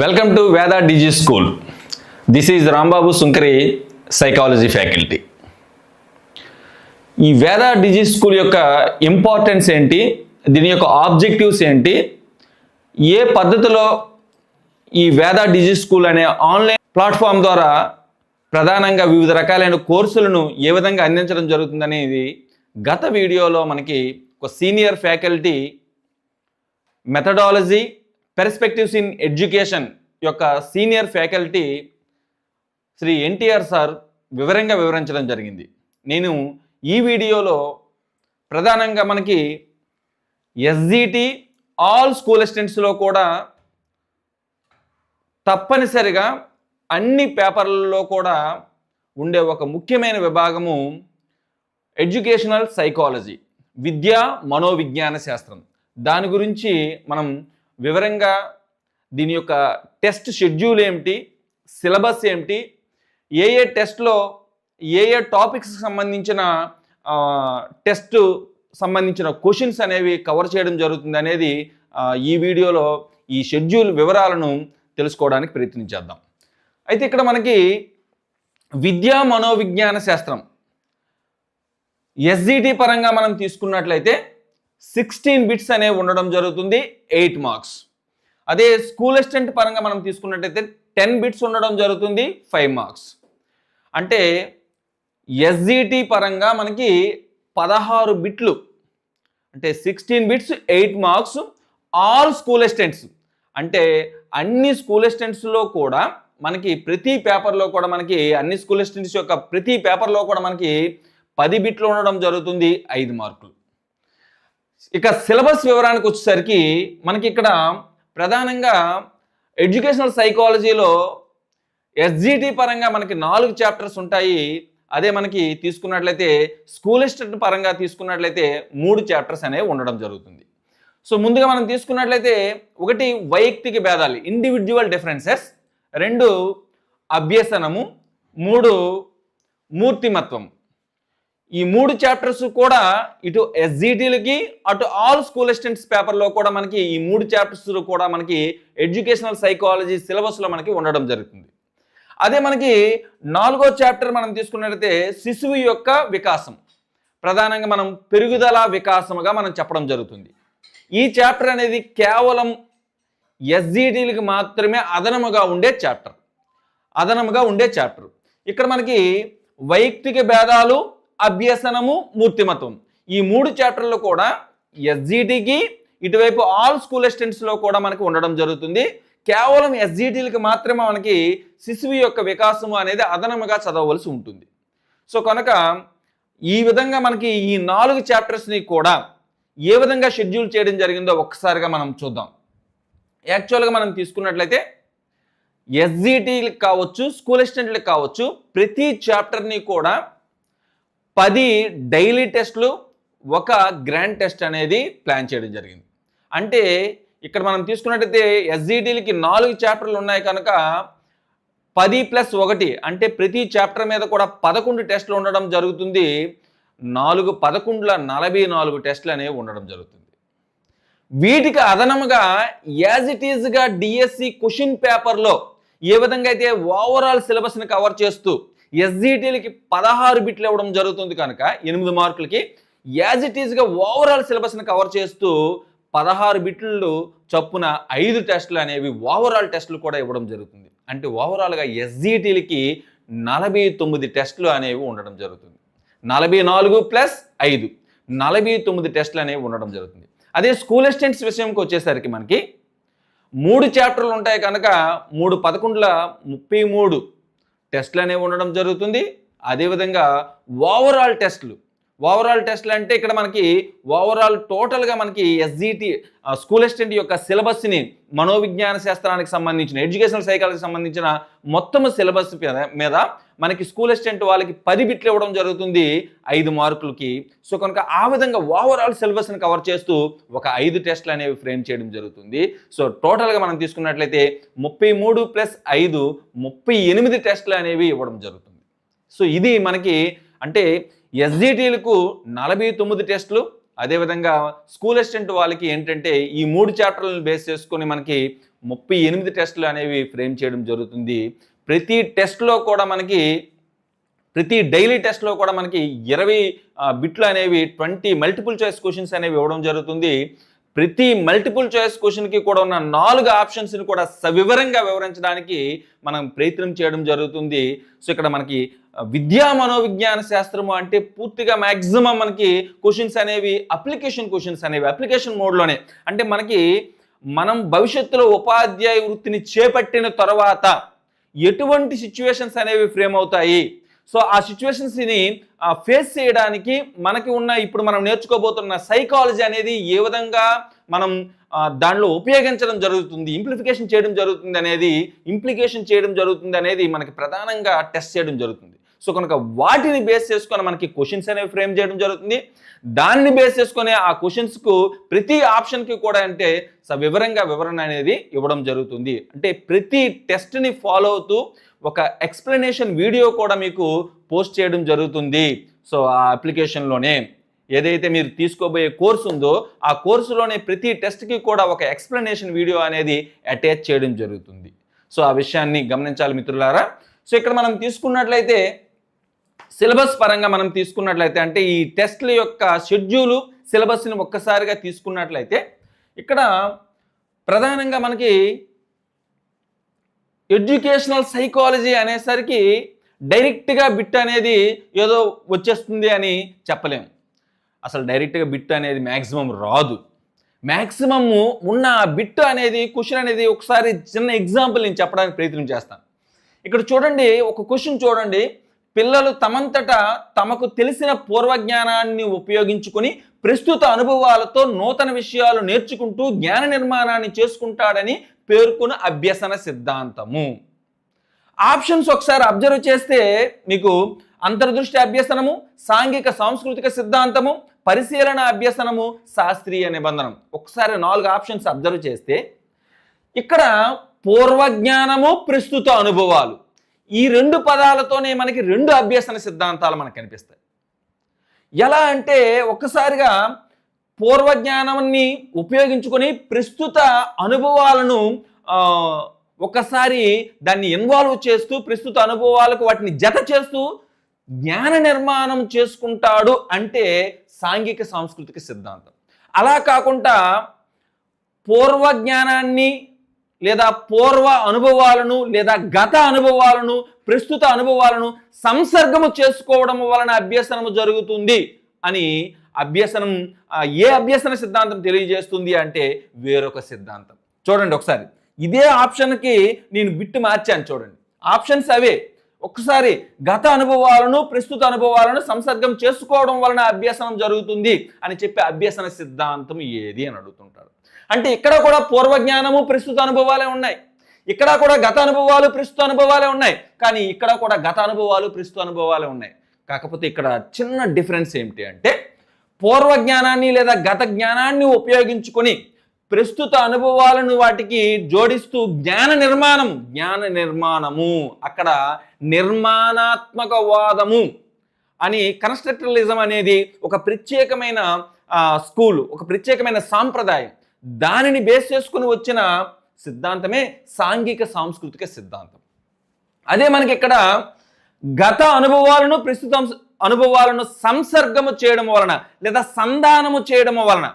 Welcome to Veda digi school this is Rambabu Sunkari psychology faculty ఈ Veda digi school యొక్క importance ఏంటి? దీని యొక్క ఆబ్జెక్టివ్స్ ఏంటి? ఏ పద్ధతిలో ఈ వేద డిజీ స్కూల్ అనే ఆన్లైన్ ప్లాట్ఫామ్ ద్వారా ప్రధానంగా వివిధ రకాలైన కోర్సులను ఏ విధంగా అందించడం జరుగుతుందనేది గత వీడియోలో మనకి ఒక senior faculty methodology perspectives in education యొక్క senior faculty Shri NTR sir వివరంగా వివరించడం జరిగింది. నేను ఈ వీడియోలో ప్రధానంగా మనకి ఎస్జిటి ఆల్ స్కూల్ అసిస్టెంట్స్లో కూడా తప్పనిసరిగా అన్ని పేపర్లలో కూడా ఉండే ఒక ముఖ్యమైన విభాగము ఎడ్యుకేషనల్ సైకాలజీ విద్యా మనోవిజ్ఞాన శాస్త్రం. దాని గురించి మనం వివరంగా దీని యొక్క టెస్ట్ షెడ్యూల్ ఏమిటి? సిలబస్ ఏమిటి? ఏ ఏ టెస్ట్లో ఏ ఏ టాపిక్స్కి సంబంధించిన టెస్ట్ సంబంధించిన క్వశ్చన్స్ అనేవి కవర్ చేయడం జరుగుతుంది అనేది ఈ వీడియోలో ఈ షెడ్యూల్ వివరాలను తెలుసుకోవడానికి ప్రయత్నించేద్దాం అయితే ఇక్కడ మనకి విద్యా మనోవిజ్ఞాన శాస్త్రం. ఎస్జిటి పరంగా మనం తీసుకున్నట్లయితే సిక్స్టీన్ బిట్స్ అనేవి ఉండడం జరుగుతుంది ఎయిట్ మార్క్స్. అదే స్కూల్ అసిస్టెంట్ పరంగా మనం తీసుకున్నట్టయితే టెన్ బిట్స్ ఉండడం జరుగుతుంది ఫైవ్ మార్క్స్. అంటే ఎస్జిటి పరంగా మనకి పదహారు బిట్లు అంటే sixteen bits eight marks all school assistants. అంటే అన్ని స్కూల్ అసిస్టెంట్స్లో కూడా మనకి ప్రతి పేపర్లో కూడా మనకి అన్ని స్కూల్ అసిస్టెంట్స్ యొక్క ప్రతి పేపర్లో కూడా మనకి పది బిట్లు ఉండడం జరుగుతుంది ఐదు మార్కులు. ఇక సిలబస్ వివరానికి వచ్చేసరికి మనకి ఇక్కడ ప్రధానంగా ఎడ్యుకేషనల్ సైకాలజీలో ఎస్జిటి పరంగా మనకి నాలుగు చాప్టర్స్ ఉంటాయి. అదే మనకి తీసుకున్నట్లయితే స్కూల్ పరంగా తీసుకున్నట్లయితే మూడు చాప్టర్స్ అనేవి ఉండడం జరుగుతుంది. సో ముందుగా మనం తీసుకున్నట్లయితే ఒకటి వైయక్తిక భేదాలు ఇండివిజువల్ డిఫరెన్సెస్ రెండు అభ్యసనము మూడు మూర్తిమత్వం. ఈ మూడు చాప్టర్స్ కూడా ఇటు ఎస్జిటీలకి అటు ఆల్ స్కూల్ అసిస్టెంట్స్ పేపర్లో కూడా మనకి ఈ మూడు చాప్టర్స్ కూడా మనకి ఎడ్యుకేషనల్ సైకాలజీ సిలబస్లో మనకి ఉండడం జరుగుతుంది. అదే మనకి నాలుగో చాప్టర్ మనం తీసుకున్నట్లయితే శిశువు యొక్క వికాసం. ప్రధానంగా మనం పెరుగుదల వికాసముగా మనం చెప్పడం జరుగుతుంది. ఈ చాప్టర్ అనేది కేవలం ఎస్జిటీలకు మాత్రమే అదనముగా ఉండే చాప్టర్. అదనముగా ఉండే చాప్టర్. ఇక్కడ మనకి వైయక్తిక భేదాలు అభ్యసనము మూర్తిమత్వం. ఈ మూడు చాప్టర్లు కూడా ఎస్జిటికి ఇటువైపు ఆల్ స్కూల్ అసిస్టెంట్స్లో కూడా మనకి ఉండడం జరుగుతుంది. కేవలం ఎస్జిటీలకు మాత్రమే మనకి శిశువు యొక్క వికాసము అనేది అదనముగా చదవవలసి ఉంటుంది. సో కనుక ఈ విధంగా మనకి ఈ నాలుగు చాప్టర్స్ని కూడా ఏ విధంగా షెడ్యూల్ చేయడం జరిగిందో ఒక్కసారిగా మనం చూద్దాం. యాక్చువల్గా మనం తీసుకున్నట్లయితే ఎస్జిటీలకు కావచ్చు స్కూల్ అసిస్టెంట్లకు కావచ్చు ప్రతి చాప్టర్ని కూడా పది డైలీ టెస్ట్లు ఒక గ్రాండ్ టెస్ట్ అనేది ప్లాన్ చేయడం జరిగింది. అంటే ఇక్కడ మనం తీసుకున్నట్టయితే ఎస్జిటీలకి నాలుగు చాప్టర్లు ఉన్నాయి కనుక పది ప్లస్ ఒకటి అంటే ప్రతి చాప్టర్ మీద కూడా పదకొండు టెస్టులు ఉండడం జరుగుతుంది. నాలుగు పదకొండుల నలభై నాలుగు టెస్టులు అనేవి ఉండడం జరుగుతుంది. వీటికి అదనముగా యాజ్ ఇట్ ఈజ్గా డిఎస్సి క్వశ్చన్ పేపర్లో ఏ విధంగా అయితే ఓవరాల్ సిలబస్ని కవర్ చేస్తూ ఎస్జిటీలకి పదహారు బిట్లు ఇవ్వడం జరుగుతుంది కనుక ఎనిమిది మార్కులకి. యాజ్ ఇట్ ఈజ్గా ఓవరాల్ సిలబస్ని కవర్ చేస్తూ పదహారు బిట్లు చొప్పున ఐదు టెస్టులు అనేవి ఓవరాల్ టెస్టులు కూడా ఇవ్వడం జరుగుతుంది. అంటే ఓవరాల్గా ఎస్జిటీలకి నలభై తొమ్మిది టెస్టులు అనేవి ఉండడం జరుగుతుంది. నలభై నాలుగు ప్లస్ ఐదు. నలభై తొమ్మిది టెస్టులు అనేవి ఉండడం జరుగుతుంది. అదే స్కూల్ అసిస్టెంట్స్ విషయంకి వచ్చేసరికి మనకి మూడు చాప్టర్లు ఉంటాయి కనుక మూడు పదకొండుల ముప్పై మూడు టెస్ట్లు అనేవి ఉండడం జరుగుతుంది. అదేవిధంగా ఓవరాల్ టెస్ట్లు. ఓవరాల్ టెస్ట్లు అంటే ఇక్కడ మనకి ఓవరాల్ టోటల్గా మనకి ఎస్జిటి స్కూల్ అసిస్టెంట్ యొక్క సిలబస్ని మనోవిజ్ఞాన శాస్త్రానికి సంబంధించిన ఎడ్యుకేషనల్ సైకాలజీకి సంబంధించిన మొత్తం సిలబస్ మీద- మీద మనకి స్కూల్ అసిస్టెంట్ వాళ్ళకి పది బిట్లు ఇవ్వడం జరుగుతుంది ఐదు మార్కులకి. సో కనుక ఆ విధంగా ఓవరాల్ సిలబస్ని కవర్ చేస్తూ ఒక ఐదు టెస్ట్లు అనేవి ఫ్రేమ్ చేయడం జరుగుతుంది. సో టోటల్గా మనం తీసుకున్నట్లయితే ముప్పై మూడు ప్లస్ ఐదు ముప్పై ఎనిమిది టెస్ట్లు అనేవి ఇవ్వడం జరుగుతుంది. సో ఇది మనకి అంటే ఎస్జిటీలకు నలభై తొమ్మిది టెస్టులు. అదేవిధంగా స్కూల్ అసిస్టెంట్ వాళ్ళకి ఏంటంటే ఈ మూడు చాప్టర్లను బేస్ చేసుకొని మనకి ముప్పై ఎనిమిది టెస్టులు అనేవి ఫ్రేమ్ చేయడం జరుగుతుంది. ప్రతి టెస్ట్లో కూడా మనకి ప్రతి డైలీ టెస్ట్లో కూడా మనకి ఇరవై బిట్లు అనేవి ట్వంటీ మల్టిపుల్ చాయిస్ క్వశ్చన్స్ అనేవి ఇవ్వడం జరుగుతుంది. ప్రతి మల్టిపుల్ చాయిస్ క్వశ్చన్కి కూడా ఉన్న నాలుగు ఆప్షన్స్ని కూడా సవివరంగా వివరించడానికి మనం ప్రయత్నం చేయడం జరుగుతుంది. సో ఇక్కడ మనకి విద్యా మనోవిజ్ఞాన శాస్త్రము అంటే పూర్తిగా మ్యాక్సిమం మనకి క్వశ్చన్స్ అనేవి అప్లికేషన్ క్వశ్చన్స్ అనేవి అప్లికేషన్ మోడ్లోనే అంటే మనకి మనం భవిష్యత్తులో ఉపాధ్యాయ వృత్తిని చేపట్టిన తర్వాత ఎటువంటి సిచ్యువేషన్స్ అనేవి ఫ్రేమ్ అవుతాయి? సో ఆ సిచ్యువేషన్స్ని ఫేస్ చేయడానికి మనకి ఉన్న ఇప్పుడు మనం నేర్చుకోబోతున్న సైకాలజీ అనేది ఏ విధంగా మనం దానిలో ఉపయోగించడం జరుగుతుంది ఇంప్లిఫికేషన్ చేయడం జరుగుతుంది అనేది ఇంప్లికేషన్ చేయడం జరుగుతుంది అనేది మనకి ప్రధానంగా టెస్ట్ చేయడం జరుగుతుంది. సో కనుక వాటిని బేస్ చేసుకొని మనకి క్వశ్చన్స్ అనేవి ఫ్రేమ్ చేయడం జరుగుతుంది. దాన్ని బేస్ చేసుకొని ఆ క్వశ్చన్స్కు ప్రతి ఆప్షన్కి కూడా అంటే సవివరంగా వివరణ అనేది ఇవ్వడం జరుగుతుంది. అంటే ప్రతి టెస్ట్ని ఫాలో అవుతూ ఒక ఎక్స్ప్లెనేషన్ వీడియో కూడా మీకు పోస్ట్ చేయడం జరుగుతుంది. సో ఆ అప్లికేషన్లోనే ఏదైతే మీరు తీసుకోబోయే కోర్సు ఉందో ఆ కోర్సులోనే ప్రతి టెస్ట్కి కూడా ఒక ఎక్స్ప్లెనేషన్ వీడియో అనేది అటాచ్ చేయడం జరుగుతుంది. సో ఆ విషయాన్ని గమనించాలి మిత్రులారా. సో ఇక్కడ మనం తీసుకున్నట్లయితే సిలబస్ పరంగా మనం తీసుకున్నట్లయితే అంటే ఈ టెస్ట్ల యొక్క షెడ్యూలు సిలబస్ని ఒక్కసారిగా తీసుకున్నట్లయితే ఇక్కడ ప్రధానంగా మనకి ఎడ్యుకేషనల్ సైకాలజీ అనేసరికి డైరెక్ట్గా బిట్ అనేది ఏదో వచ్చేస్తుంది అని చెప్పలేము అసలు డైరెక్ట్గా బిట్ అనేది మ్యాక్సిమం రాదు. మ్యాక్సిమము ఉన్న ఆ బిట్ అనేది క్వశ్చన్ అనేది ఒకసారి చిన్న ఎగ్జాంపుల్ నేను చెప్పడానికి ప్రయత్నం చేస్తాను. ఇక్కడ చూడండి ఒక క్వశ్చన్ చూడండి. పిల్లలు తమంతట తమకు తెలిసిన పూర్వజ్ఞానాన్ని ఉపయోగించుకొని ప్రస్తుత అనుభవాలతో నూతన విషయాలు నేర్చుకుంటూ జ్ఞాన నిర్మాణాన్ని చేసుకుంటాడని పేర్కొన్న అభ్యసన సిద్ధాంతము. ఆప్షన్స్ ఒకసారి అబ్జర్వ్ చేస్తే మీకు అంతర్దృష్టి అభ్యసనము సాంఘిక సాంస్కృతిక సిద్ధాంతము పరిశీలన అభ్యసనము శాస్త్రీయ నిబంధనం ఒకసారి నాలుగు ఆప్షన్స్ అబ్జర్వ్ చేస్తే ఇక్కడ పూర్వజ్ఞానము ప్రస్తుత అనుభవాలు. ఈ రెండు పదాలతోనే మనకి రెండు అభ్యసన సిద్ధాంతాలు మనకు కనిపిస్తాయి. ఎలా అంటే ఒక్కసారిగా పూర్వజ్ఞానాన్ని ఉపయోగించుకొని ప్రస్తుత అనుభవాలను ఒకసారి దాన్ని ఇన్వాల్వ్ చేస్తూ ప్రస్తుత అనుభవాలకు వాటిని జత చేస్తూ జ్ఞాన నిర్మాణం చేసుకుంటాడు అంటే సాంఘిక సాంస్కృతిక సిద్ధాంతం. అలా కాకుండా పూర్వ జ్ఞానాన్ని లేదా పూర్వ అనుభవాలను లేదా గత అనుభవాలను ప్రస్తుత అనుభవాలను సంసర్గము చేసుకోవడం వలన అభ్యసనము జరుగుతుంది అని అభ్యసనం ఏ అభ్యసన సిద్ధాంతం తెలియజేస్తుంది అంటే వేరొక సిద్ధాంతం. చూడండి ఒకసారి. ఇదే ఆప్షన్కి నేను బిట్టు మార్చాను చూడండి. ఆప్షన్స్ అవే. ఒకసారి గత అనుభవాలను ప్రస్తుత అనుభవాలను సంసర్గం చేసుకోవడం వలన అభ్యసనం జరుగుతుంది అని చెప్పి అభ్యసన సిద్ధాంతం ఏది అని అడుగుతుంటారు. అంటే ఇక్కడ కూడా పూర్వజ్ఞానము ప్రస్తుత అనుభవాలే ఉన్నాయి. ఇక్కడ కూడా గత అనుభవాలు ప్రస్తుత అనుభవాలే ఉన్నాయి. కానీ ఇక్కడ కూడా గత అనుభవాలు ప్రస్తుత అనుభవాలే ఉన్నాయి. కాకపోతే ఇక్కడ చిన్న డిఫరెన్స్ ఏమిటి అంటే పూర్వ జ్ఞానాన్ని లేదా గత జ్ఞానాన్ని ఉపయోగించుకొని ప్రస్తుత అనుభవాలను వాటికి జోడిస్తూ జ్ఞాన నిర్మాణం జ్ఞాన నిర్మాణము అక్కడ నిర్మాణాత్మక వాదము అని కన్స్ట్రక్టరలిజం అనేది ఒక ప్రత్యేకమైన స్కూల్ ఒక ప్రత్యేకమైన సాంప్రదాయం. దానిని బేస్ చేసుకుని వచ్చిన సిద్ధాంతమే సాంఘిక సాంస్కృతిక సిద్ధాంతం. అదే మనకి ఇక్కడ గత అనుభవాలను ప్రస్తుత అనుభవాలను సంసర్గము చేయడం వలన లేదా సంధానము చేయడం వలన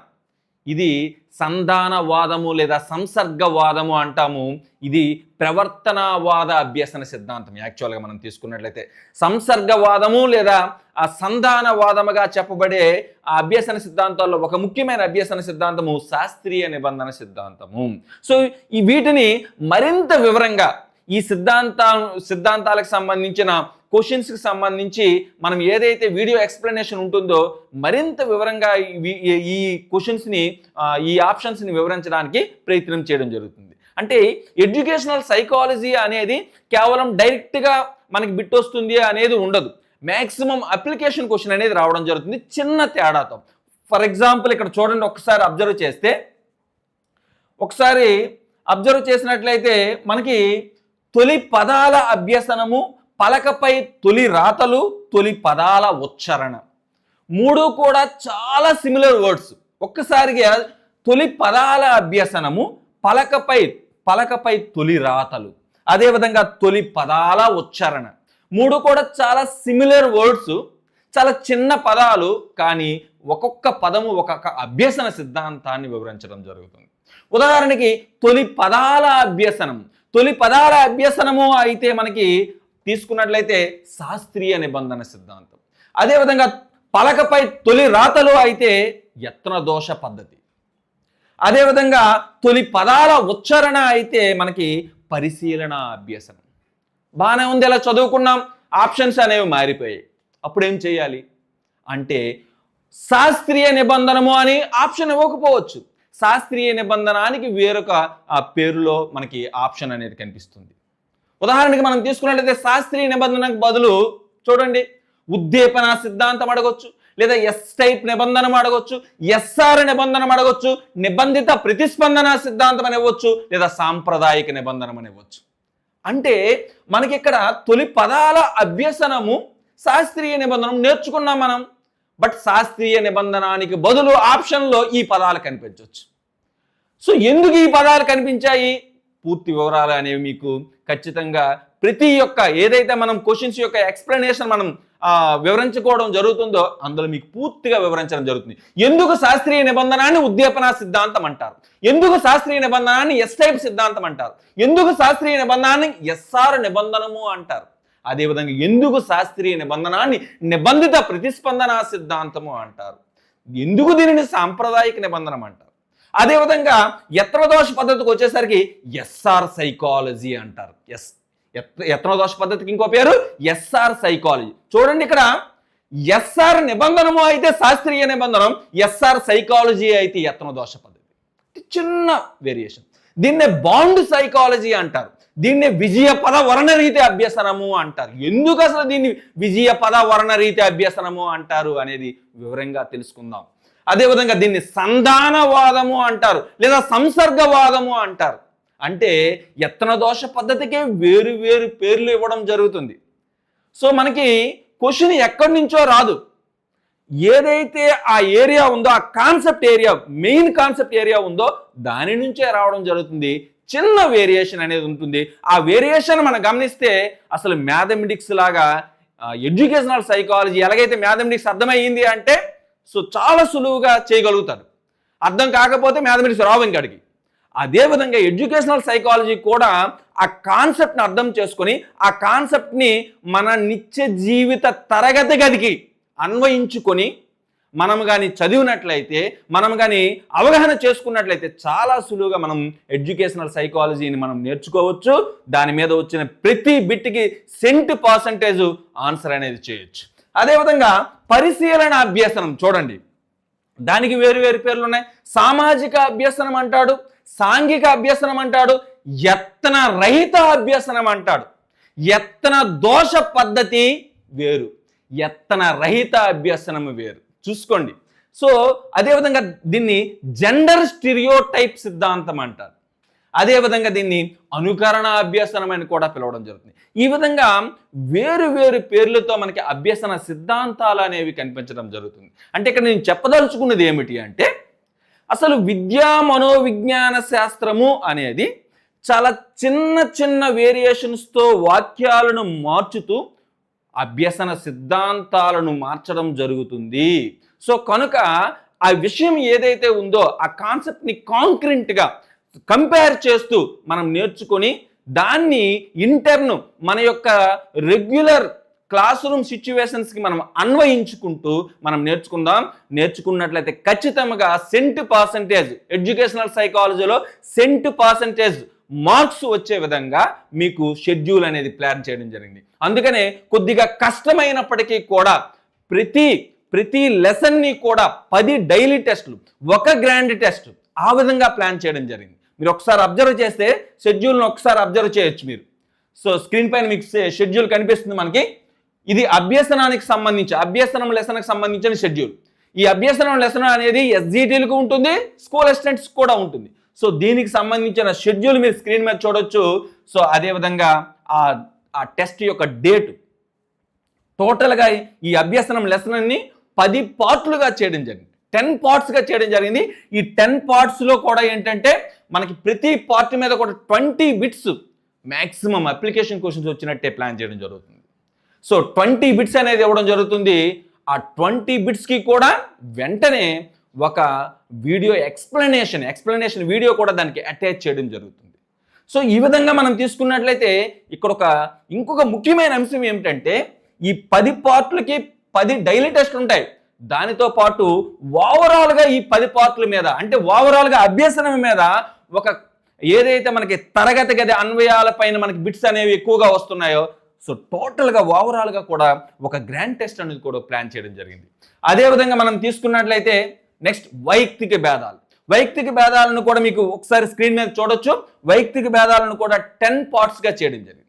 ఇది సంధానవాదము లేదా సంసర్గవాదము అంటాము. ఇది ప్రవర్తనవాద అభ్యసన సిద్ధాంతం. యాక్చువల్గా మనం తీసుకున్నట్లయితే సంసర్గవాదము లేదా ఆ సంధానవాదముగా చెప్పబడే ఆ అభ్యసన సిద్ధాంతాల్లో ఒక ముఖ్యమైన అభ్యసన సిద్ధాంతము శాస్త్రీయ నిబంధన సిద్ధాంతము. సో ఈ వీటిని మరింత వివరంగా ఈ సిద్ధాంత సిద్ధాంతాలకు సంబంధించిన క్వశ్చన్స్కి సంబంధించి మనం ఏదైతే వీడియో ఎక్స్ప్లెనేషన్ ఉంటుందో మరింత వివరంగా ఈ- క్వశ్చన్స్ని ఈ ఆప్షన్స్ని వివరించడానికి ప్రయత్నం చేయడం జరుగుతుంది. అంటే ఎడ్యుకేషనల్ సైకాలజీ అనేది కేవలం డైరెక్ట్గా మనకి బిట్టొస్తుంది అనేది ఉండదు. మ్యాక్సిమం అప్లికేషన్ క్వశ్చన్ అనేది రావడం జరుగుతుంది. చిన్న తేడాతో. ఫర్ ఎగ్జాంపుల్ ఇక్కడ చూడండి ఒకసారి అబ్జర్వ్ చేస్తే ఒకసారి అబ్జర్వ్ చేసినట్లయితే మనకి తొలి పదాల అభ్యసనము పలకపై తొలి రాతలు తొలి పదాల ఉచ్చారణ. మూడు కూడా చాలా సిమిలర్ వర్డ్స్ ఒక్కసారిగా తొలి పదాల అభ్యసనము పలకపై పలకపై తొలి రాతలు. అదేవిధంగా తొలి పదాల ఉచ్చారణ. మూడు కూడా చాలా సిమిలర్ వర్డ్స్ చాలా చిన్న పదాలు కానీ ఒక్కొక్క పదము ఒక్కొక్క అభ్యసన సిద్ధాంతాన్ని వివరించడం జరుగుతుంది. ఉదాహరణకి తొలి పదాల అభ్యసనం. తొలి పదాల అభ్యసనము అయితే మనకి తీసుకున్నట్లయితే శాస్త్రీయ నిబంధన సిద్ధాంతం. అదేవిధంగా పలకపై తొలి రాతలు అయితే యత్న దోష పద్ధతి. అదేవిధంగా తొలి పదాల ఉచ్చారణ అయితే మనకి పరిశీలన అభ్యసనం బాగానే ఉంది ఇలా చదువుకున్నాం ఆప్షన్స్ అనేవి మారిపోయాయి. అప్పుడు ఏం చేయాలి? అంటే శాస్త్రీయ నిబంధనము అని ఆప్షన్ ఇవ్వకపోవచ్చు. శాస్త్రీయ నిబంధనానికి వేరొక ఆ పేరులో మనకి ఆప్షన్ అనేది కనిపిస్తుంది. ఉదాహరణకి మనం తీసుకున్నట్లయితే శాస్త్రీయ నిబంధనకు బదులు చూడండి ఉద్దీపన సిద్ధాంతం అడగొచ్చు లేదా ఎస్ టైప్ నిబంధన అడగొచ్చు ఎస్ఆర్ నిబంధన అడగొచ్చు నిబంధిత ప్రతిస్పందన సిద్ధాంతం అనివ్వచ్చు లేదా సాంప్రదాయిక నిబంధన అనివ్వచ్చు అంటే మనకి ఇక్కడ తొలి పదాల అభ్యసనము శాస్త్రీయ నిబంధన నేర్చుకున్నాం మనం. బట్ శాస్త్రీయ నిబంధనానికి బదులు ఆప్షన్లో ఈ పదాలు కనిపించవచ్చు సో ఎందుకు ఈ పదాలు కనిపించాయి? పూర్తి వివరాలు అనేవి మీకు ఖచ్చితంగా ప్రతి యొక్క ఏదైతే మనం క్వశ్చన్స్ యొక్క ఎక్స్ప్లెనేషన్ మనం వివరించుకోవడం జరుగుతుందో అందులో మీకు పూర్తిగా వివరించడం జరుగుతుంది. ఎందుకు శాస్త్రీయ నిబంధనాన్ని ఉద్దీపన సిద్ధాంతం అంటారు? ఎందుకు శాస్త్రీయ నిబంధనాన్ని ఎస్ టైప్ సిద్ధాంతం అంటారు? ఎందుకు శాస్త్రీయ నిబంధనాన్ని ఎస్ఆర్ నిబంధనము అంటారు? అదేవిధంగా ఎందుకు శాస్త్రీయ నిబంధనాన్ని నిబంధిత ప్రతిస్పందన సిద్ధాంతము అంటారు? ఎందుకు దీనిని సాంప్రదాయిక నిబంధనం అంటారు? అదేవిధంగా యత్నదోష పద్ధతికి వచ్చేసరికి ఎస్ఆర్ సైకాలజీ అంటారు. ఎస్ యత్నదోష పద్ధతికి ఇంకో పేరు ఎస్ఆర్ సైకాలజీ. చూడండి ఇక్కడ ఎస్ఆర్ నిబంధనము అయితే శాస్త్రీయ నిబంధనం ఎస్ఆర్ సైకాలజీ అయితే యత్నదోష పద్ధతి. చిన్న వేరియేషన్. దీన్నే బాండ్ సైకాలజీ అంటారు. దీన్ని విజయ పద వర్ణరీతి అభ్యసనము అంటారు. ఎందుకు అసలు దీన్ని విజయ పద వర్ణరీతి అభ్యసనము అంటారు అనేది వివరంగా తెలుసుకుందాం. అదేవిధంగా దీన్ని సంధానవాదము అంటారు లేదా సంసర్గవాదము అంటారు. అంటే యత్న దోష పద్ధతికే వేరు వేరు పేర్లు ఇవ్వడం జరుగుతుంది. సో మనకి క్వశ్చన్ ఎక్కడి నుంచో రాదు. ఏదైతే ఆ ఏరియా ఉందో ఆ concept area main concept area ఉందో దాని నుంచే రావడం జరుగుతుంది. చిన్న వేరియేషన్ అనేది ఉంటుంది. ఆ వేరియేషన్ మనం గమనిస్తే అసలు మ్యాథమెటిక్స్ లాగా ఎడ్యుకేషనల్ సైకాలజీ ఎలాగైతే మ్యాథమెటిక్స్ అర్థమయ్యింది అంటే సో చాలా సులువుగా చేయగలుగుతారు. అర్థం కాకపోతే మ్యాథమెటిక్స్ రావు ఇంకాడికి. అదేవిధంగా ఎడ్యుకేషనల్ సైకాలజీ కూడా ఆ కాన్సెప్ట్ని అర్థం చేసుకొని ఆ కాన్సెప్ట్ని మన నిత్య జీవిత తరగతి గదికి అన్వయించుకొని మనం కానీ చదివినట్లయితే మనం కానీ అవగాహన చేసుకున్నట్లయితే చాలా సులువుగా మనం ఎడ్యుకేషనల్ సైకాలజీని మనం నేర్చుకోవచ్చు. దాని మీద వచ్చిన ప్రతి బిట్కి సెంట్ పర్సంటేజ్ ఆన్సర్ అనేది చేయొచ్చు. అదేవిధంగా పరిశీలన అభ్యసనం చూడండి. దానికి వేరు వేరు పేర్లు ఉన్నాయి సామాజిక అభ్యసనం అంటాడు సాంఘిక అభ్యసనం అంటాడు యత్న రహిత అభ్యసనం అంటాడు. యత్న దోష పద్ధతి వేరు యత్న రహిత అభ్యసనం వేరు. చూసుకోండి. సో అదేవిధంగా దీన్ని జెండర్ స్టిరియోటైప్ సిద్ధాంతం అంటారు. అదేవిధంగా దీన్ని అనుకరణ అభ్యసనం అని కూడా పిలవడం జరుగుతుంది. ఈ విధంగా వేరు వేరు పేర్లతో మనకి అభ్యసన సిద్ధాంతాలు అనేవి కనిపించడం జరుగుతుంది. అంటే ఇక్కడ నేను చెప్పదలుచుకున్నది ఏమిటి అంటే అసలు విద్యా మనోవిజ్ఞాన శాస్త్రము అనేది చాలా చిన్న చిన్న వేరియేషన్స్తో వాక్యాలను మార్చుతూ అభ్యసన సిద్ధాంతాలను మార్చడం జరుగుతుంది. సో కనుక ఆ విషయం ఏదైతే ఉందో ఆ కాన్సెప్ట్ని కాంక్రీట్గా కంపేర్ చేస్తూ మనం నేర్చుకొని దాన్ని ఇంటర్న్ మన యొక్క రెగ్యులర్ క్లాస్ రూమ్ సిచ్యువేషన్స్కి మనం అన్వయించుకుంటూ మనం నేర్చుకుందాం. నేర్చుకున్నట్లయితే ఖచ్చితంగా సెంట్ పర్సంటేజ్ ఎడ్యుకేషనల్ సైకాలజీలో సెంట్ పర్సంటేజ్ మార్క్స్ వచ్చే విధంగా మీకు షెడ్యూల్ అనేది ప్లాన్ చేయడం జరిగింది. అందుకనే కొద్దిగా కష్టమైనప్పటికీ కూడా ప్రతి ప్రతి లెసన్ని కూడా పది డైలీ టెస్ట్లు ఒక గ్రాండ్ టెస్ట్ ఆ విధంగా ప్లాన్ చేయడం జరిగింది. మీరు ఒకసారి అబ్జర్వ్ చేస్తే షెడ్యూల్ను ఒకసారి అబ్జర్వ్ చేయొచ్చు మీరు. సో స్క్రీన్ పైన మీకు షెడ్యూల్ కనిపిస్తుంది మనకి. ఇది అభ్యసనానికి సంబంధించి అభ్యసనం లెసన్కి సంబంధించిన షెడ్యూల్. ఈ అభ్యసనం లెసన్ అనేది ఎస్జీటీలకు ఉంటుంది స్కూల్ అసిస్టెంట్స్ కూడా ఉంటుంది. సో దీనికి సంబంధించిన షెడ్యూల్ మీరు స్క్రీన్ మీద చూడొచ్చు. సో అదేవిధంగా ఆ ఆ టెస్ట్ యొక్క డేట్. టోటల్గా ఈ అభ్యసనం లెసన్ అన్ని పది పార్ట్లుగా చేయడం జరిగింది. టెన్ పార్ట్స్గా చేయడం జరిగింది. ఈ టెన్ పార్ట్స్లో కూడా ఏంటంటే మనకి ప్రతి పార్ట్ మీద కూడా twenty bits maximum application questions వచ్చినట్టే ప్లాన్ చేయడం జరుగుతుంది. సో ట్వంటీ బిట్స్ అనేది ఇవ్వడం జరుగుతుంది. ఆ ట్వంటీ బిట్స్కి కూడా వెంటనే ఒక వీడియో ఎక్స్ప్లెనేషన్ ఎక్స్ప్లెనేషన్ వీడియో కూడా దానికి అటాచ్ చేయడం జరుగుతుంది. సో ఈ విధంగా మనం తీసుకున్నట్లయితే ఇక్కడ ఒక ఇంకొక ముఖ్యమైన అంశం ఏమిటంటే ఈ పది పార్ట్లకి పది డైలీ టెస్ట్లు ఉంటాయి. దానితో పాటు ఓవరాల్గా ఈ పది పార్ట్ల మీద అంటే ఓవరాల్గా అభ్యసనం మీద ఒక ఏదైతే మనకి తరగతి గది అన్వయాల పైన మనకి బిట్స్ అనేవి ఎక్కువగా వస్తున్నాయో సో టోటల్గా ఓవరాల్గా కూడా ఒక గ్రాండ్ టెస్ట్ అనేది కూడా ప్లాన్ చేయడం జరిగింది. అదేవిధంగా మనం తీసుకున్నట్లయితే నెక్స్ట్ వైయక్తిక భేదాలు. వైయక్తిక భేదాలను కూడా మీకు ఒకసారి స్క్రీన్ మీద చూడొచ్చు. వైయక్తిక భేదాలను కూడా టెన్ పార్ట్స్గా చేయడం జరిగింది.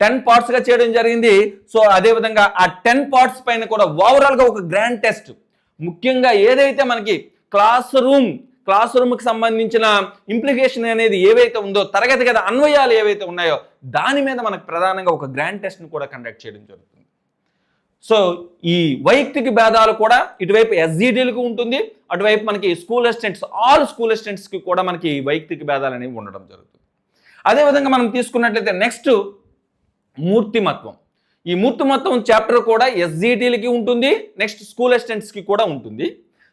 టెన్ పార్ట్స్గా చేయడం జరిగింది. సో అదేవిధంగా ఆ టెన్ పార్ట్స్ పైన కూడా ఓవరాల్గా ఒక గ్రాండ్ టెస్ట్ ముఖ్యంగా ఏదైతే మనకి క్లాస్ రూమ్ క్లాస్ రూమ్కి సంబంధించిన ఇంప్లికేషన్ అనేది ఏవైతే ఉందో తరగతి గది అన్వయాలు ఏవైతే ఉన్నాయో దాని మీద మనకు ప్రధానంగా ఒక గ్రాండ్ టెస్ట్ని కూడా కండక్ట్ చేయడం జరుగుతుంది. సో ఈ వైయక్తిక భేదాలు కూడా ఇటువైపు ఎస్జీడీలకు ఉంటుంది. అటువైపు మనకి స్కూల్ అసిస్టెంట్స్ ఆల్ స్కూల్ అసిస్టెంట్స్కి కూడా మనకి వైయక్తిక భేదాలు అనేవి ఉండడం జరుగుతుంది. అదేవిధంగా మనం తీసుకున్నట్లయితే నెక్స్ట్ మూర్తిమత్వం. ఈ మూర్తిమత్వం చాప్టర్ కూడా ఎస్జిటీలకి ఉంటుంది నెక్స్ట్ స్కూల్ అసిస్టెంట్స్కి కూడా ఉంటుంది.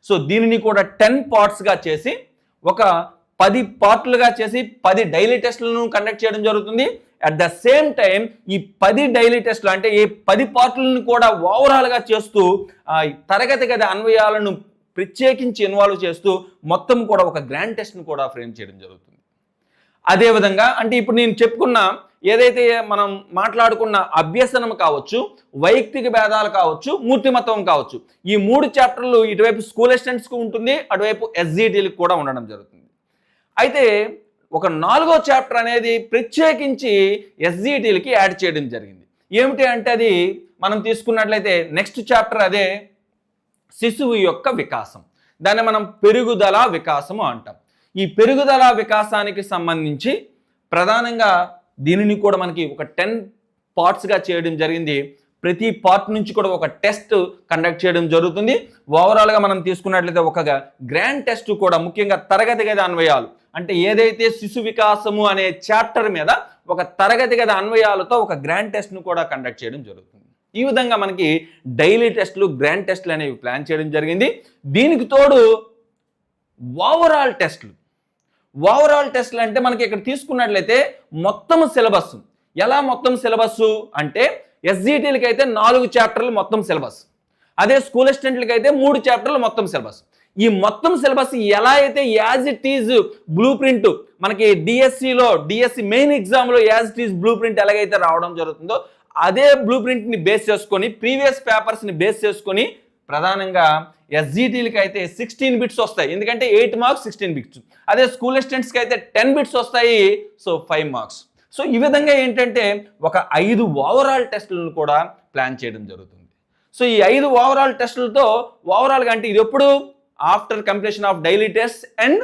సో దీనిని కూడా టెన్ పార్ట్స్గా చేసి ఒక పది పార్ట్లుగా చేసి పది డైలీ టెస్టులను కండక్ట్ చేయడం జరుగుతుంది. అట్ ద సేమ్ టైం ఈ పది డైలీ టెస్టులు అంటే ఈ పది పార్ట్లను కూడా ఓవరాల్గా చేస్తూ తరగతి గది అన్వయాలను ప్రత్యేకించి ఇన్వాల్వ్ చేస్తూ మొత్తం కూడా ఒక గ్రాండ్ టెస్ట్ను కూడా ఫ్రేమ్ చేయడం జరుగుతుంది. అదేవిధంగా అంటే ఇప్పుడు నేను చెప్పుకున్న ఏదైతే మనం మాట్లాడుకున్న అభ్యసనం కావచ్చు వైయక్తిక భేదాలు కావచ్చు మూర్తిమత్వం కావచ్చు ఈ మూడు చాప్టర్లు ఇటువైపు స్కూల్ అసిస్టెంట్స్కి ఉంటుంది అటువైపు ఎస్జిటీలకు కూడా ఉండడం జరుగుతుంది. అయితే ఒక నాలుగో చాప్టర్ అనేది ప్రత్యేకించి ఎస్జిటీలకి యాడ్ చేయడం జరిగింది. ఏమిటి అంటే అది మనం తీసుకున్నట్లయితే నెక్స్ట్ చాప్టర్ అదే శిశువు యొక్క వికాసం. దాన్ని మనం పెరుగుదల వికాసము అంటాం. ఈ పెరుగుదల వికాసానికి సంబంధించి ప్రధానంగా దీనిని కూడా మనకి ఒక టెన్ పార్ట్స్గా చేయడం జరిగింది. ప్రతి పార్ట్ నుంచి కూడా ఒక టెస్ట్ కండక్ట్ చేయడం జరుగుతుంది. ఓవరాల్గా మనం తీసుకున్నట్లయితే ఒక గ్రాండ్ టెస్ట్ కూడా ముఖ్యంగా తరగతి గది అన్వయాలు. అంటే ఏదైతే శిశు వికాసము అనే చాప్టర్ మీద ఒక తరగతి గది అన్వయాలతో ఒక గ్రాండ్ టెస్ట్ను కూడా కండక్ట్ చేయడం జరుగుతుంది. ఈ విధంగా మనకి డైలీ టెస్ట్లు గ్రాండ్ టెస్ట్లు అనేవి ప్లాన్ చేయడం జరిగింది. దీనికి తోడు ఓవరాల్ టెస్ట్లు ఓవరాల్ టెస్ట్లు అంటే మనకి ఇక్కడ తీసుకున్నట్లయితే మొత్తం సిలబస్. ఎలా మొత్తం సిలబస్? అంటే ఎస్జిటీలకి అయితే నాలుగు చాప్టర్లు మొత్తం సిలబస్. అదే స్కూల్ అసిస్టెంట్లకి అయితే మూడు చాప్టర్లు మొత్తం సిలబస్. ఈ మొత్తం సిలబస్ ఎలా అయితే as it is blue print మనకి డిఎస్సిలో డిఎస్సి మెయిన్ ఎగ్జామ్లో as it is blue print ఎలాగైతే రావడం జరుగుతుందో అదే బ్లూ ప్రింట్ని బేస్ చేసుకొని ప్రీవియస్ పేపర్స్ని బేస్ చేసుకొని ప్రధానంగా ఎస్జిటీలకి అయితే సిక్స్టీన్ బిట్స్ వస్తాయి. ఎందుకంటే ఎయిట్ మార్క్స్ సిక్స్టీన్ బిట్స్. అదే స్కూల్ అసిస్టెంట్స్కి అయితే టెన్ బిట్స్ వస్తాయి. So five marks. సో ఈ విధంగా ఏంటంటే ఒక ఐదు ఓవరాల్ టెస్టులను కూడా ప్లాన్ చేయడం జరుగుతుంది. సో ఈ ఐదు ఓవరాల్ టెస్టులతో ఓవరాల్గా అంటే ఇది ఎప్పుడు? After completion of daily test and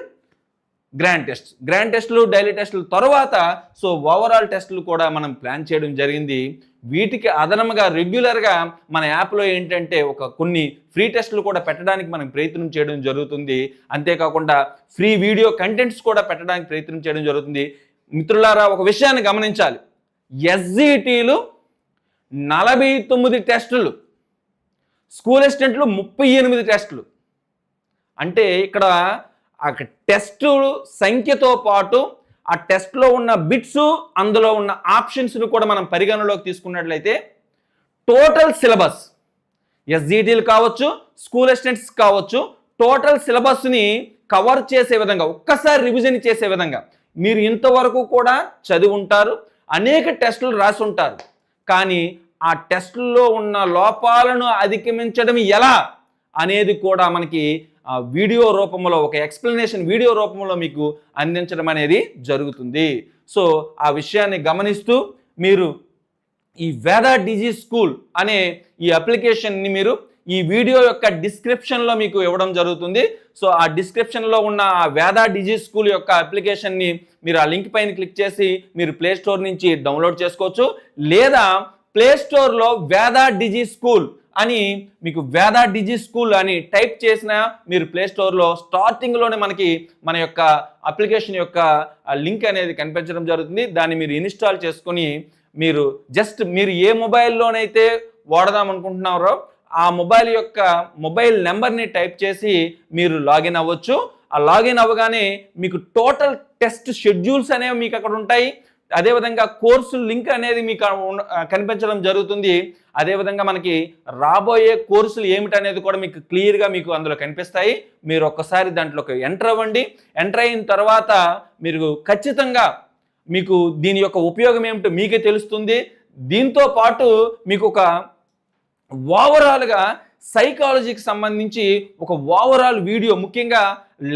grand test. Grand టెస్టులు డైలీ టెస్టులు తర్వాత సో ఓవరాల్ టెస్టులు కూడా మనం ప్లాన్ చేయడం జరిగింది. వీటికి అదనముగా రెగ్యులర్గా మన యాప్లో ఏంటంటే ఒక కొన్ని ఫ్రీ టెస్టులు కూడా పెట్టడానికి మనం ప్రయత్నం చేయడం జరుగుతుంది. అంతేకాకుండా ఫ్రీ వీడియో కంటెంట్స్ కూడా పెట్టడానికి ప్రయత్నం చేయడం జరుగుతుంది. మిత్రులారా ఒక విషయాన్ని గమనించాలి. ఎస్జిటీలు నలభై తొమ్మిది టెస్టులు. స్కూల్ అసిస్టెంట్లు ముప్పై ఎనిమిది టెస్టులు. అంటే ఇక్కడ ఆ టెస్ట్ సంఖ్యతో పాటు ఆ టెస్ట్లో ఉన్న బిట్స్ అందులో ఉన్న ఆప్షన్స్ను కూడా మనం పరిగణలోకి తీసుకున్నట్లయితే టోటల్ సిలబస్ ఎస్జీటీలు కావచ్చు స్కూల్ అసిస్టెంట్స్ కావచ్చు టోటల్ సిలబస్ని కవర్ చేసే విధంగా ఒక్కసారి రివిజన్ చేసే విధంగా మీరు ఇంతవరకు కూడా చదివి ఉంటారు అనేక టెస్టులు రాసి ఉంటారు. కానీ ఆ టెస్టుల్లో ఉన్న లోపాలను అధిగమించడం ఎలా? అనేది కూడా మనకి ఆ వీడియో రూపంలో ఒక ఎక్స్ప్లెనేషన్ వీడియో రూపంలో మీకు అందించడం అనేది జరుగుతుంది. సో ఆ విషయాన్ని గమనిస్తూ మీరు ఈ వేదా డిజీ స్కూల్ అనే ఈ అప్లికేషన్ని మీరు ఈ వీడియో యొక్క డిస్క్రిప్షన్లో మీకు ఇవ్వడం జరుగుతుంది. సో ఆ డిస్క్రిప్షన్లో ఉన్న ఆ వేదా డిజీ స్కూల్ యొక్క అప్లికేషన్ని మీరు ఆ లింక్ పైన క్లిక్ చేసి మీరు ప్లే స్టోర్ నుంచి డౌన్లోడ్ చేసుకోవచ్చు. లేదా ప్లే స్టోర్లో వేదా డిజీ స్కూల్ అని మీకు వేదా డిజి స్కూల్ అని టైప్ చేసిన మీరు ప్లే స్టోర్లో స్టార్టింగ్లోనే మనకి మన యొక్క అప్లికేషన్ యొక్క లింక్ అనేది కనిపించడం జరుగుతుంది. దాన్ని మీరు ఇన్స్టాల్ చేసుకొని మీరు జస్ట్ మీరు ఏ మొబైల్లోనైతే వాడదాం అనుకుంటున్నారో ఆ మొబైల్ యొక్క మొబైల్ నెంబర్ని టైప్ చేసి మీరు లాగిన్ అవ్వచ్చు. ఆ లాగిన్ అవ్వగానే మీకు టోటల్ టెస్ట్ షెడ్యూల్స్ అనేవి మీకు అక్కడ ఉంటాయి. అదేవిధంగా కోర్సు లింక్ అనేది మీకు కనిపించడం జరుగుతుంది. అదేవిధంగా మనకి రాబోయే కోర్సులు ఏమిటనేది కూడా మీకు క్లియర్గా మీకు అందులో కనిపిస్తాయి. మీరు ఒక్కసారి దాంట్లోకి ఎంటర్ అవ్వండి. ఎంటర్ అయిన తర్వాత మీరు ఖచ్చితంగా మీకు దీని యొక్క ఉపయోగం ఏమిటో మీకే తెలుస్తుంది. దీంతో పాటు మీకు ఒక ఓవరాల్గా సైకాలజీకి సంబంధించి ఒక ఓవరాల్ వీడియో ముఖ్యంగా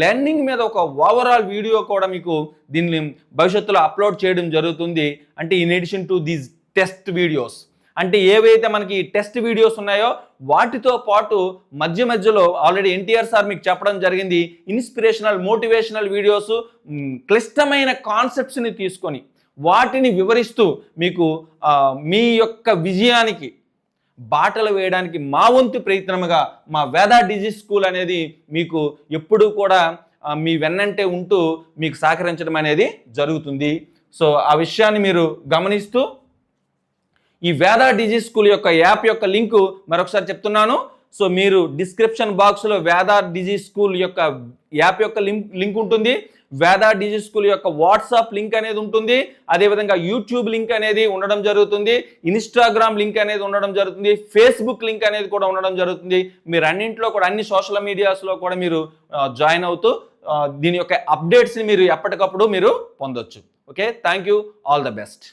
లెర్నింగ్ మీద ఒక ఓవరాల్ వీడియో కూడా మీకు దీన్ని భవిష్యత్తులో అప్లోడ్ చేయడం జరుగుతుంది. అంటే in addition to these test videos అంటే ఏవైతే మనకి టెస్ట్ వీడియోస్ ఉన్నాయో వాటితో పాటు మధ్య మధ్యలో ఆల్రెడీ ఎన్టీఆర్ సార్ మీకు చెప్పడం జరిగింది. ఇన్స్పిరేషనల్ మోటివేషనల్ వీడియోస్ క్లిష్టమైన కాన్సెప్ట్స్ని తీసుకొని వాటిని వివరిస్తూ మీకు మీ యొక్క విజయానికి బాటలు వేయడానికి మా వంతు ప్రయత్నముగా మా వేదా డిజీ స్కూల్ అనేది మీకు ఎప్పుడూ కూడా మీ వెన్నంటే ఉంటూ మీకు సహకరించడం అనేది జరుగుతుంది. సో ఆ విషయాన్ని మీరు గమనిస్తూ ఈ వేదా డిజీ స్కూల్ యొక్క యాప్ యొక్క లింకు మరొకసారి చెప్తున్నాను. సో మీరు డిస్క్రిప్షన్ బాక్స్లో వేదా డిజీ స్కూల్ యొక్క యాప్ యొక్క లింక్ లింక్ ఉంటుంది. వేదా డిజీ స్కూల్ యొక్క వాట్సాప్ లింక్ అనేది ఉంటుంది. అదేవిధంగా యూట్యూబ్ లింక్ అనేది ఉండడం జరుగుతుంది. ఇన్స్టాగ్రామ్ లింక్ అనేది ఉండడం జరుగుతుంది. ఫేస్బుక్ లింక్ అనేది కూడా ఉండడం జరుగుతుంది. మీరు అన్నింటిలో కూడా అన్ని సోషల్ మీడియాస్లో కూడా మీరు జాయిన్ అవుతూ దీని యొక్క అప్డేట్స్ని మీరు ఎప్పటికప్పుడు మీరు పొందొచ్చు. Okay thank you all the best